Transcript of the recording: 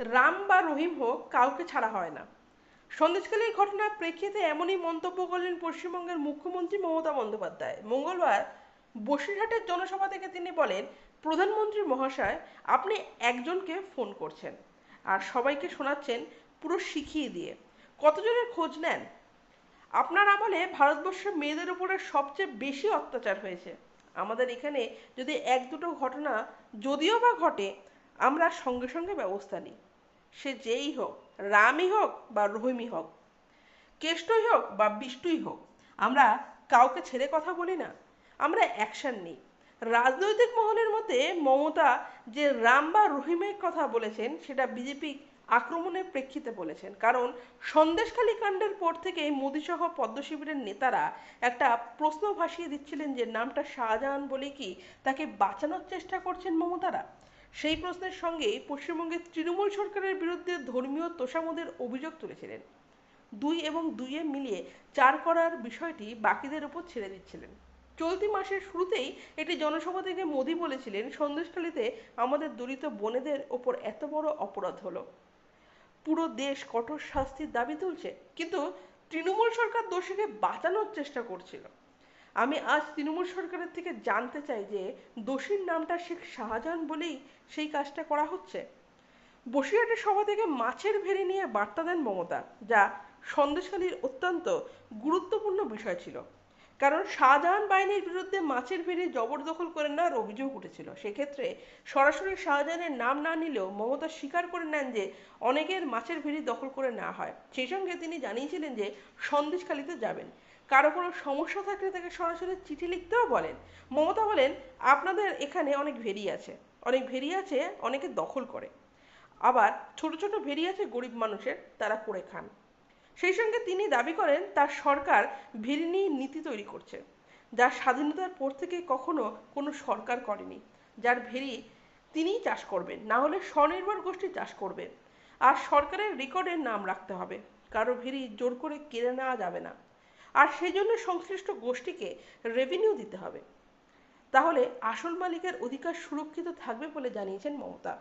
রাম বা রহিম হোক, কাউকে ছাড়া হয় না। সন্দেশকালীর ঘটনার প্রেক্ষিতে এমনই মন্তব্য করলেন পশ্চিমবঙ্গের মুখ্যমন্ত্রী মমতা বন্দ্যোপাধ্যায়। মঙ্গলবার বসিরহাটের জনসভা থেকে তিনি বলেন, প্রধানমন্ত্রী মহাশয়, আপনি একজনকে ফোন করছেন আর সবাইকে শোনাচ্ছেন পুরো শিখিয়ে দিয়ে। কতজনের খোঁজ নেন? আপনার আমলে ভারতবর্ষের মেয়েদের উপরে সবচেয়ে বেশি অত্যাচার হয়েছে। আমাদের এখানে যদি এক দুটো ঘটনা যদিও বা ঘটে, আমরা সঙ্গে সঙ্গে ব্যবস্থা নিই। সে যেই হোক, রামই হোক বা রহিমই হোক কেষ্টই হোক বা বিষ্টুই হোক, আমরা কাউকে ছেড়ে কথা বলি না। আমরা অ্যাকশন নিই। রাজনৈতিক মহলের মতে মমতা যে রাম বা রহিমের কথা বলেছেন, সেটা বিজেপি আক্রমণের প্রেক্ষিতে বলেছেন। কারণ সন্দেশখালী কাণ্ডের পর থেকে মোদীসহ পদ্ম শিবিরের নেতারা একটা প্রশ্ন ভাসিয়ে দিচ্ছিলেন যে, নামটা শাহজাহান বলে কি তাকে বাঁচানোর চেষ্টা করছেন মমতারা? সেই প্রশ্নের সঙ্গে পশ্চিমবঙ্গের তৃণমূল সরকারের বিরুদ্ধে ধর্মীয় তোষামোদের অভিযোগ তুলেছিলেন। দুই এবং দুইয়ে মিলিয়ে চার করার বিষয়টি বাকিদের উপর ছেড়ে দিচ্ছিলেন। চলতি মাসের শুরুতেই একটি জনসভা থেকে মোদী বলেছিলেন, সন্দেশখালীতে আমাদের দলিত বোনেদের ওপর এত বড় অপরাধ হলো। পুরো দেশ কঠোর শাস্তির দাবি তুলছে, কিন্তু তৃণমূল সরকার দোষীকে বাঁচানোর চেষ্টা করছিল। আমি আজ তৃণমূল সরকারের থেকে জানতে চাই যে দোষীর নামটা শেখ শাহজাহান বলেই সেই কাজটা করা হচ্ছে। বসিরহাটের সভা থেকে মাছের ভেড়ি নিয়ে বার্তা দেন মমতা, যা সন্দেশখালীর অত্যন্ত গুরুত্বপূর্ণ বিষয় ছিল। কারণ শাহজাহান বাহিনীর বিরুদ্ধে মাছের ভেড়ি জবরদখল করে নেওয়ার অভিযোগ উঠেছিল। সেক্ষেত্রে সরাসরি শাহজাহানের নাম না নিলেও মমতা স্বীকার করে নেন যে, অনেকের মাছের ভেড়ি দখল করে নেওয়া হয়। সেই সঙ্গে তিনি জানিয়েছিলেন যে, সন্দেশখালীতে যাবেন। কারও কোনো সমস্যা থাকলে তাকে সরাসরি চিঠি লিখতেও বলেন। মমতা বলেন, আপনাদের এখানে অনেক ভেরি আছে। অনেক ভেরি আছে, অনেকে দখল করে। আবার ছোট ছোট ভেরি আছে গরিব মানুষের, তারা করে খান। সেই সঙ্গে তিনি দাবি করেন, তার সরকার ভেরি নিয়ে নীতি তৈরি করছে, যা স্বাধীনতার পর থেকে কখনো কোনো সরকার করেনি। যার ভেরি তিনিই চাষ করবেন, না হলে স্বনির্ভর গোষ্ঠী চাষ করবে। আর সরকারের রেকর্ডের নাম রাখতে হবে, কারও ভেরি জোর করে কেড়ে নেওয়া যাবে না। আর সেই জন্য সংশ্লিষ্ট গোষ্ঠীকে রেভিনিউ দিতে হবে। তাহলে আসল মালিকের অধিকার সুরক্ষিত থাকবে বলে জানিয়েছেন মমতা।